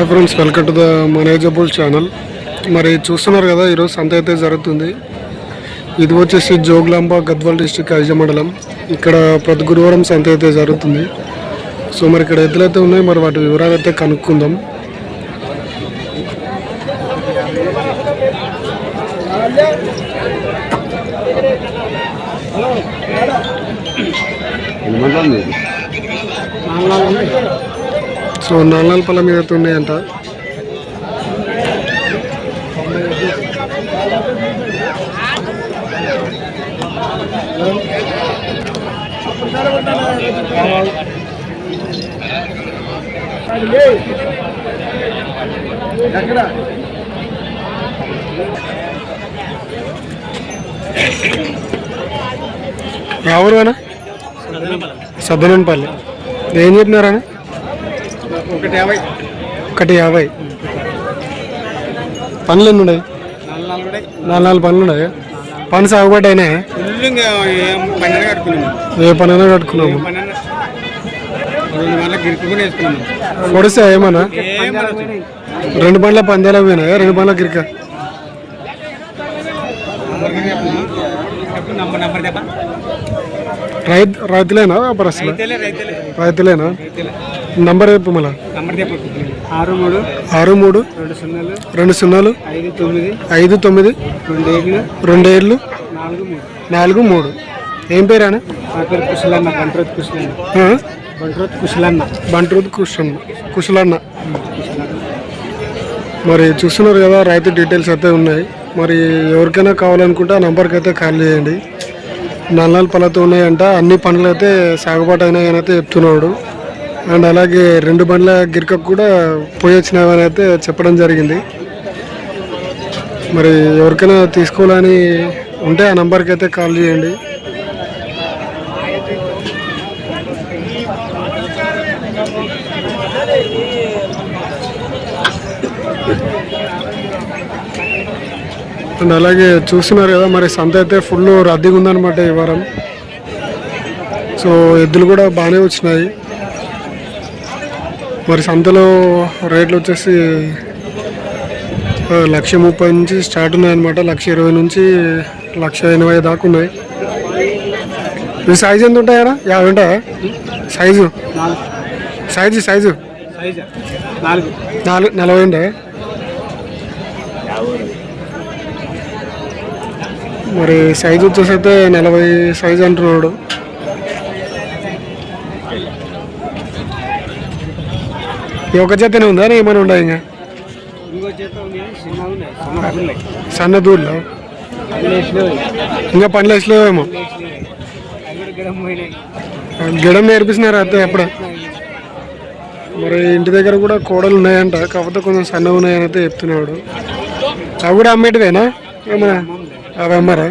Hi friends welcome to the manageable channel మరి చూస్తున్నారు కదా ఈరోజు సంత అయితే జరుగుతుంది. ఇది వచ్చేసి జోగులాంబ గద్వాల్ డిస్టిక్ ఐజ మండలం. ఇక్కడ ప్రతి గురువారం సంత అయితే జరుగుతుంది. సో మరి ఇక్కడ ఎద్దులైతే ఉన్నాయి మరి వాటి వివరాలు అయితే కనుక్కుందాం. సో నాలుగు పళ్ళ మీద అయితే ఉన్నాయంట. ఎవరు అన్న? సద్దనంపల్లి ఏం చెప్పినారా ఒకటి యాభై ఒకటి యాభై పనులు ఎన్ని ఉన్నాయి నాలుగు నాలుగు కూడా నాలుగు నాలుగు పనులు ఉన్నాయి పని సాగుబడి అయినా ఇల్లు ఇంకా ఏం పన్నెండు కట్టుకున్నాము ఏ పనైనా కట్టుకున్నాము పన్నెండు రెండు వందల గిరుకుని వేసుకున్నాము పొడిస్తే ఏమన్నా ఏమన్నా రెండు బండ్ల పందేలా పోయినాయా రెండు బండ్ల గిరిక నంబర్ నంబర్ చెప్ప రైతు రైతులేనా వ్యాపారస్తులు? రైతులే రైతులే. రైతులేనా? రైతులే. నంబర్ చెప్పు మళ్ళా? ఆరు మూడు ఆరు మూడు రెండు సున్నాలు రెండు సున్నాలు ఐదు తొమ్మిది ఐదు తొమ్మిది రెండు ఏళ్ళు రెండు ఏళ్ళు నాలుగు మూడు. నాలుగు మూడు. ఏం పేరానా నా పేరు కుశలన్న బంట్రోత్ కుశలన్న. బంట్రోత్ కుశలన్న. బంట్రూత్ కుషన్న కుశలన్న. మరి చూస్తున్నారు కదా రైతు డీటెయిల్స్ అయితే ఉన్నాయి. మరి ఎవరికైనా కావాలనుకుంటే ఆ నెంబర్కి అయితే కాల్ చేయండి. నల్లాలు పళ్ళతో ఉన్నాయంట. అన్ని పండ్లు అయితే సాగుబాటు అయినాయని అయితే చెప్తున్నాడు. అండ్ అలాగే రెండు బండ్ల గిరికకు కూడా పోయి వచ్చినాయని అయితే చెప్పడం జరిగింది. మరి ఎవరికైనా తీసుకోవాలని ఉంటే ఆ నెంబర్కి అయితే కాల్ చేయండి. అండ్ అలాగే చూస్తున్నారు కదా మరి సంత అయితే ఫుల్ రద్దీగా ఉందన్నమాట ఈ వారం. సో ఎద్దులు కూడా బాగానే వచ్చినాయి. మరి సంతలో రేట్లు వచ్చేసి లక్ష ముప్పై నుంచి స్టార్ట్ ఉన్నాయన్నమాట. లక్ష ఇరవై నుంచి లక్ష ఎనభై దాకా ఉన్నాయి. ఈ సైజు ఎంత ఉంటాయా యాభై ఉంటాయా? సైజు సైజు సైజు నాలుగు నలభై ఉంటాయా? మరి సైజు వచ్చేసి అయితే నలభై సైజు అంటున్నాడు. ఈ ఒక జతనే ఉందా? ఏమైనా ఉండదు ఇంకా? సన్న దూర్లో ఇంకా పనులు వేసలేవేమో. గిడం గిడం నేర్పిస్తున్నారు అయితే ఎప్పుడు మరి ఇంటి దగ్గర కూడా కోడలు ఉన్నాయంట కాకపోతే కొంచెం సన్నగా ఉన్నాయని అయితే చెప్తున్నాడు. అవి కూడా అమ్మేటివేనా? ఏమన్నా? అవి అమ్మారా?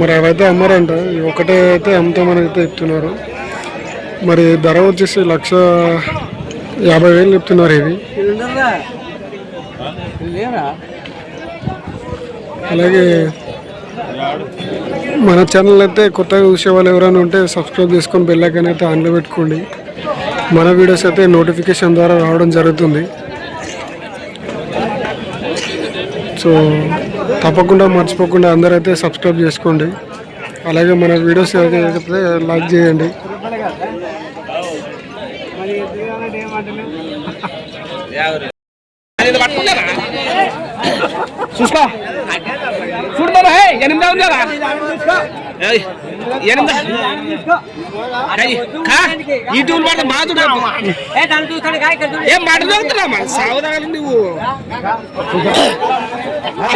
మరి అవైతే అమ్మారంట. ఒకటే అయితే ఎంతో మనకైతే చెప్తున్నారు మరి ధర వచ్చేసి లక్ష యాభై వేలు చెప్తున్నారు ఇవి. అలాగే మన ఛానల్ అయితే కొత్తగా చూసే వాళ్ళు ఎవరైనా ఉంటే సబ్స్క్రైబ్ చేసుకొని బెల్ అయితే ఆన్లో పెట్టుకోండి. మన వీడియోస్ అయితే నోటిఫికేషన్ ద్వారా రావడం జరుగుతుంది. సో తప్పకుండా మర్చిపోకుండా అందరైతే సబ్స్క్రైబ్ చేసుకోండి. అలాగే మన వీడియోస్ ఏదైతే లైక్ చేయండి. చూసుకో. చూడు ఎనిమిది ఉందా టూల్ వాడు మాదుడు ఏం మాట దొరుకుతున్నా మన సావదాలు నువ్వు.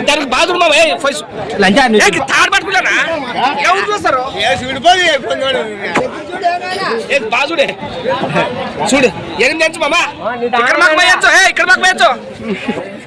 దానికి మా ఫస్ట్ తాడు పట్టుకున్నానా? ఎవరు చూస్తారు? ఏ బాజుడే చూడు. ఎనిమిది ఎంచు మామా? ఇక్కడ మాకు పోయొచ్చు ఏ ఇక్కడ మాకు పోయొచ్చు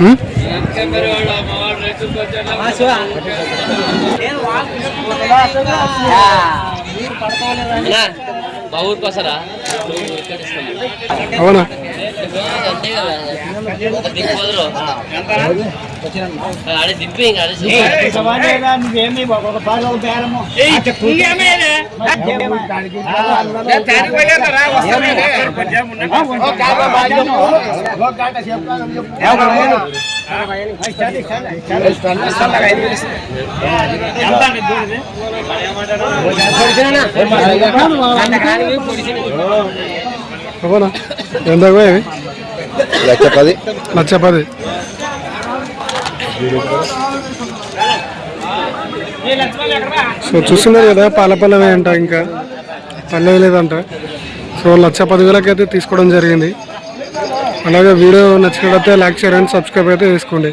ఉం? మా ఊరికి వస్తారా? అవునా? అంతే కదా దిక్కుపోదురు ఆడే దిప్పి ఇంకా అవునా ఎంత ఇవి? లక్ష పది లక్ష పది సో చూస్తున్నారు కదా పాల పల్లవి అంట ఇంకా. పల్లవి లేదంట. సో లక్ష పదివేలకి అయితే తీసుకోవడం జరిగింది. అలాగే వీడియో నచ్చినట్లయితే లైక్ షేర్ అండ్ సబ్స్క్రైబ్ అయితే చేసుకోండి.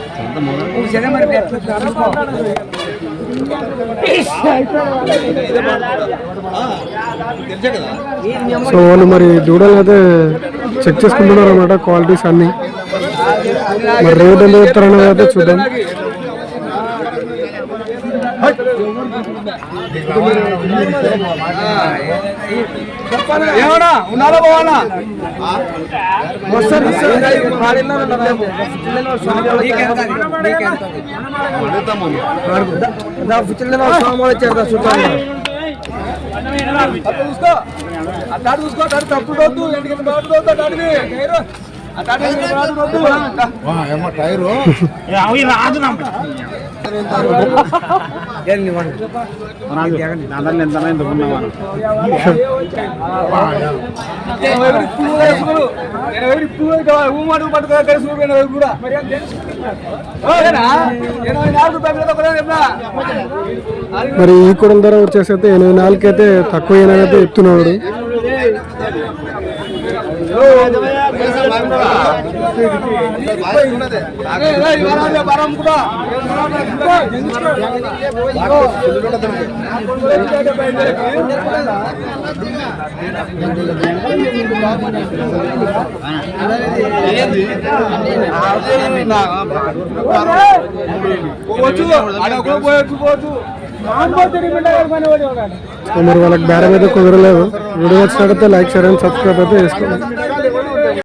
సో వాళ్ళు మరి దూడలు అయితే చెక్ చేసుకుంటున్నారు అనమాట క్వాలిటీస్ అన్ని. మరి రేట్ ఎంత చెప్తారనేది అయితే చూద్దాం. ఏమన్నా? ఉన్నారా బావన్నా చూసుకో అట్టాడు చూసుకో అట్టాడు తప్పుడు వద్దు ఎందుకంటే బాటు వద్దు అట్టాడివి అట్టాడు కూడా మరి ఈ కూడల ధర వచ్చేసి అయితే ఎనభై నాలుగు అయితే తక్కువ అయితే ఎత్తున్నాడు. పోవచ్చు అడగ పోవచ్చు పోవచ్చు. మరి వాళ్ళకి బేరం అయితే కుదరలేదు. వీడియో వచ్చినట్టయితే లైక్ షేర్ అండ్ సబ్స్క్రైబ్ అయితే చేసుకోండి.